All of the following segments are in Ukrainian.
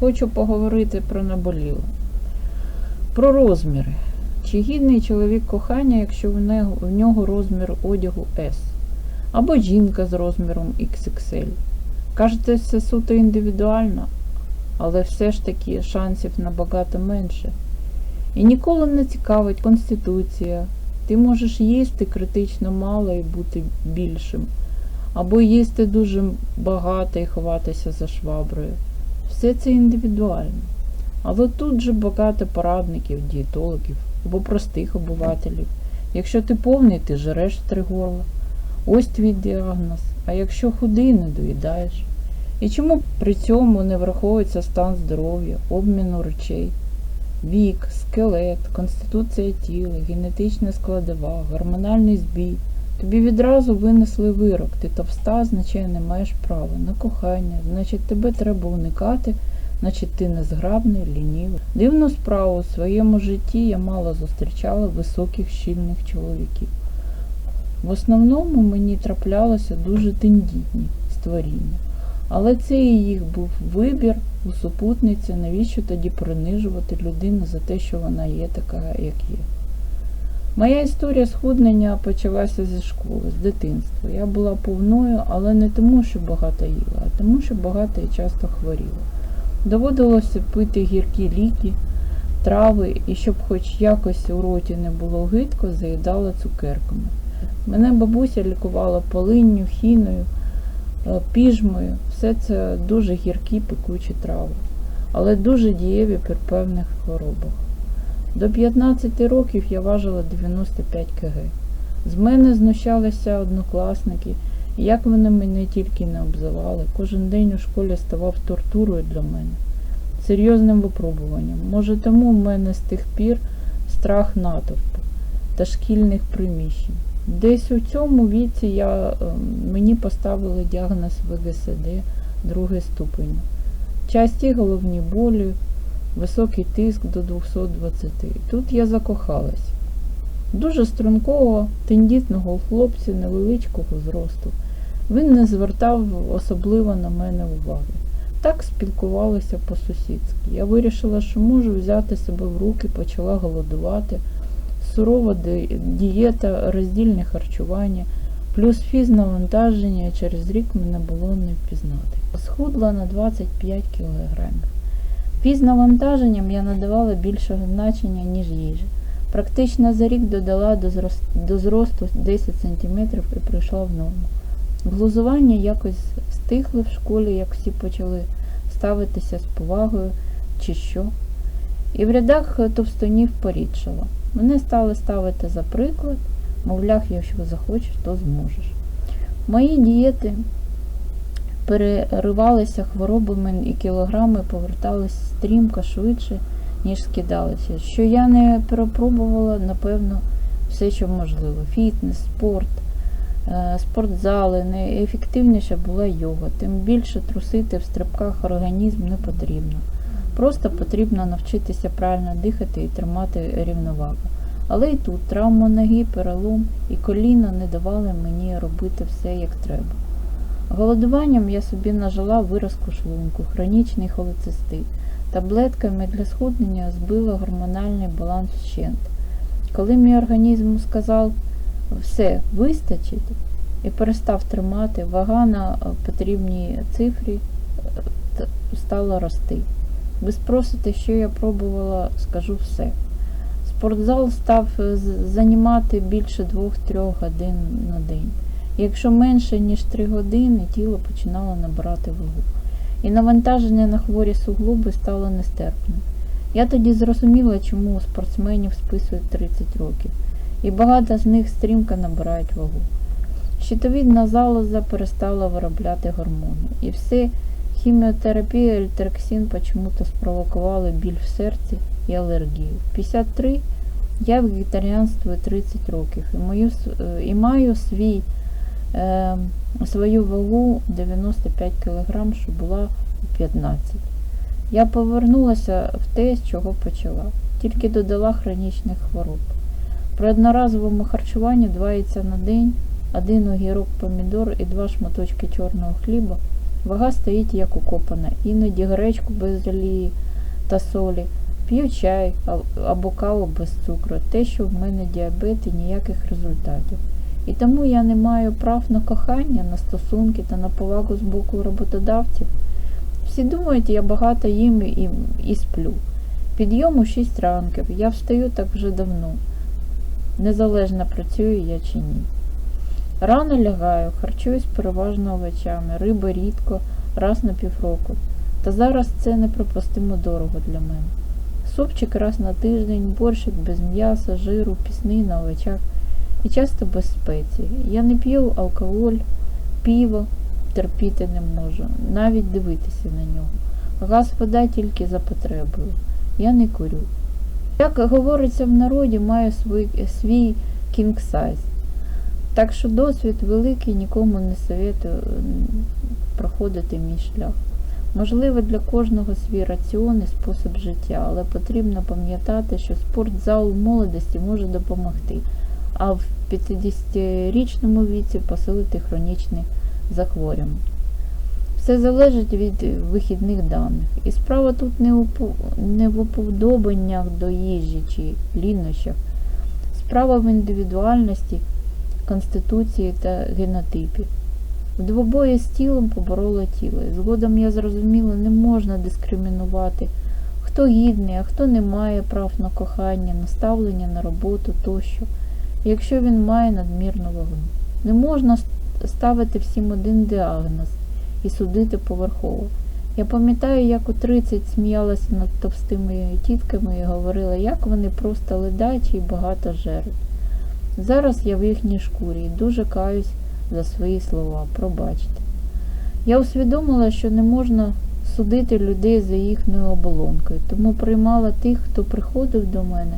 хочу поговорити про наболіло. Про розміри. Чи гідний чоловік кохання, якщо в нього, розмір одягу S? Або жінка з розміром XXL? Кажете, це суто індивідуально, але все ж таки шансів набагато менше. І ніколи не цікавить конституція. Ти можеш їсти критично мало і бути більшим, або їсти дуже багато і ховатися за шваброю. Все це індивідуально. Але тут же багато порадників, дієтологів або простих обивателів. Якщо ти повний, ти жереш в три горла. Ось твій діагноз. А якщо худий, не доїдаєш. І чому при цьому не враховується стан здоров'я, обміну речей, вік, скелет, конституція тіла, генетична складова, гормональний збій. Тобі відразу винесли вирок, ти товста, значить не маєш права на кохання, значить тебе треба уникати, значить ти незграбний, лінівий. Дивну справу у своєму житті я мало зустрічала високих щільних чоловіків. В основному мені траплялося дуже тендітні створіння. Але це і їх був вибір у супутниці, навіщо тоді принижувати людину за те, що вона є така, як є. Моя історія схуднення почалася зі школи, з дитинства. Я була повною, але не тому, що багато їла, а тому, що багато і часто хворіла. Доводилося пити гіркі ліки, трави, і щоб хоч якось у роті не було гидко, заїдала цукерками. Мене бабуся лікувала полинню, хіною, е, піжмою. Все це дуже гіркі пекучі трави, але дуже дієві при певних хворобах. До 15 років я важила 95 кг. З мене знущалися однокласники, як вони мене тільки не обзивали. Кожен день у школі ставав тортурою для мене, серйозним випробуванням. Може, тому в мене з тих пір страх натовпу та шкільних приміщень. Десь у цьому віці я, ем, мені поставили діагноз ВГСД другий ступень. Часті головні болі, високий тиск до 220. Тут я закохалась. Дуже стрункого, тендітного хлопця невеличкого зросту. Він не звертав особливо на мене уваги. Так спілкувалися по-сусідськи. Я вирішила, що можу взяти себе в руки, почала голодувати. Сурова дієта, роздільне харчування, плюс фізнавантаження, і через рік мене було не впізнати. Схудла на 25 кілограмів. Фізнавантаженням я надавала більшого значення, ніж їжі. Практично за рік додала до, зрос... до зросту 10 см і прийшла в норму. Глузування якось стихли в школі, як всі почали ставитися з повагою чи що. І в рядах товстунів порідшало. Мене стали ставити за приклад, мовляв, якщо захочеш, то зможеш. Мої дієти переривалися хворобами і кілограми поверталися стрімко швидше, ніж скидалися. Що я не перепробувала, напевно, все, що можливо. Фітнес, спорт, е, спортзали, найефективніша була йога. Тим більше трусити в стрибках організм не потрібно. Просто потрібно навчитися правильно дихати і тримати рівновагу. Але і тут травма ноги, перелом і коліна не давали мені робити все як треба. Голодуванням я собі нажила виразку шлунку, хронічний холецистит. Таблетками для схуднення збила гормональний баланс вщент. Коли мій організм сказав все, вистачить, і перестав тримати, вага на е, потрібній цифрі е, стала рости. Ви спросите, що я пробувала, скажу все. Спортзал став е, займати більше 2-3 годин на день. Якщо менше, ніж 3 години, тіло починало набирати вагу. І навантаження на хворі суглоби стало нестерпним. Я тоді зрозуміла, чому у спортсменів списують 30 років, і багато з них стрімко набирають вагу. Щитовідна залоза перестала виробляти гормони, і все хіміотерапія і ельтероксин почему-то спровокували біль в серці і алергію. В 53 я вегетаріанствую 30 років і, мою, е, і маю свій, свою вагу 95 кг, що була у 15. Я повернулася в те, з чого почала, тільки додала хронічних хвороб. При одноразовому харчуванні 2 яйця на день, один огірок помідор і два шматочки чорного хліба Вага стоїть як укопана, іноді гречку без олії та солі, п'ю чай або каву без цукру. Те, що в мене діабет і ніяких результатів. І тому я не маю прав на кохання, на стосунки та на повагу з боку роботодавців. Всі думають, я багато їм і, і сплю. Підйом у 6 ранків, я встаю так вже давно. Незалежно працюю я чи ні. Рано лягаю, харчуюсь переважно овочами, риба рідко, раз на півроку. Та зараз це неприпустимо дорого для мене. Супчик раз на тиждень, борщик без м'яса, жиру, пісний на овочах і часто без спецій. Я не п'ю алкоголь, пиво терпіти не можу, навіть дивитися на нього. Газ вода тільки за потребою. Я не курю. Як говориться в народі, маю свій, свій size. Так що досвід великий, нікому не советую проходити мій шлях. Можливо, для кожного свій раціон і спосіб життя, але потрібно пам'ятати, що спортзал молодості може допомогти, а в 50-річному віці посилити хронічні захворювання. Все залежить від вихідних даних. І справа тут не, в уподобаннях до їжі чи лінощах. Справа в індивідуальності, конституції та генотипі. В двобої з тілом побороло тіло. Згодом я зрозуміла, не можна дискримінувати, хто гідний, а хто не має прав на кохання, на ставлення на роботу тощо, якщо він має надмірну вагу. Не можна ставити всім один діагноз і судити поверхово. Я пам'ятаю, як у 30 сміялася над товстими тітками і говорила, як вони просто ледачі і багато жеруть. Зараз я в їхній шкурі і дуже каюсь за свої слова, пробачте. Я усвідомила, що не можна судити людей за їхньою оболонкою, тому приймала тих, хто приходив до мене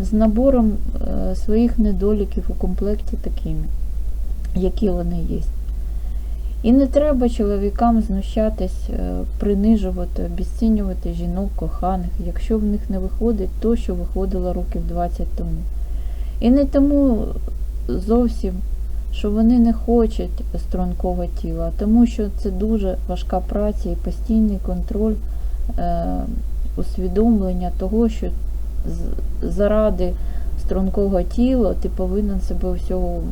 з набором е, своїх недоліків у комплекті такими, які вони є. І не треба чоловікам знущатись, е, принижувати, обіцінювати жінок коханих, якщо в них не виходить то, що виходило років 20 тому. І не тому зовсім, що вони не хочуть стрункого тіла, а тому що це дуже важка праця і постійний контроль е, усвідомлення того, що заради стрункого тіла ти повинен себе всього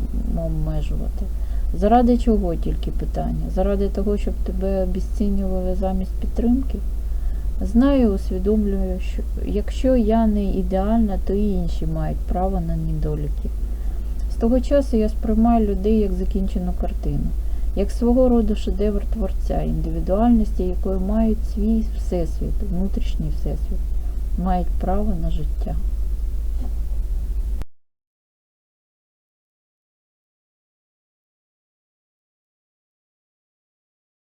обмежувати. Заради чого тільки питання? Заради того, щоб тебе обіцінювали замість підтримки? Знаю, усвідомлюю, що якщо я не ідеальна, то і інші мають право на недоліки. З того часу я сприймаю людей як закінчену картину, як свого роду шедевр творця, індивідуальності, якої мають свій всесвіт, внутрішній всесвіт, мають право на життя.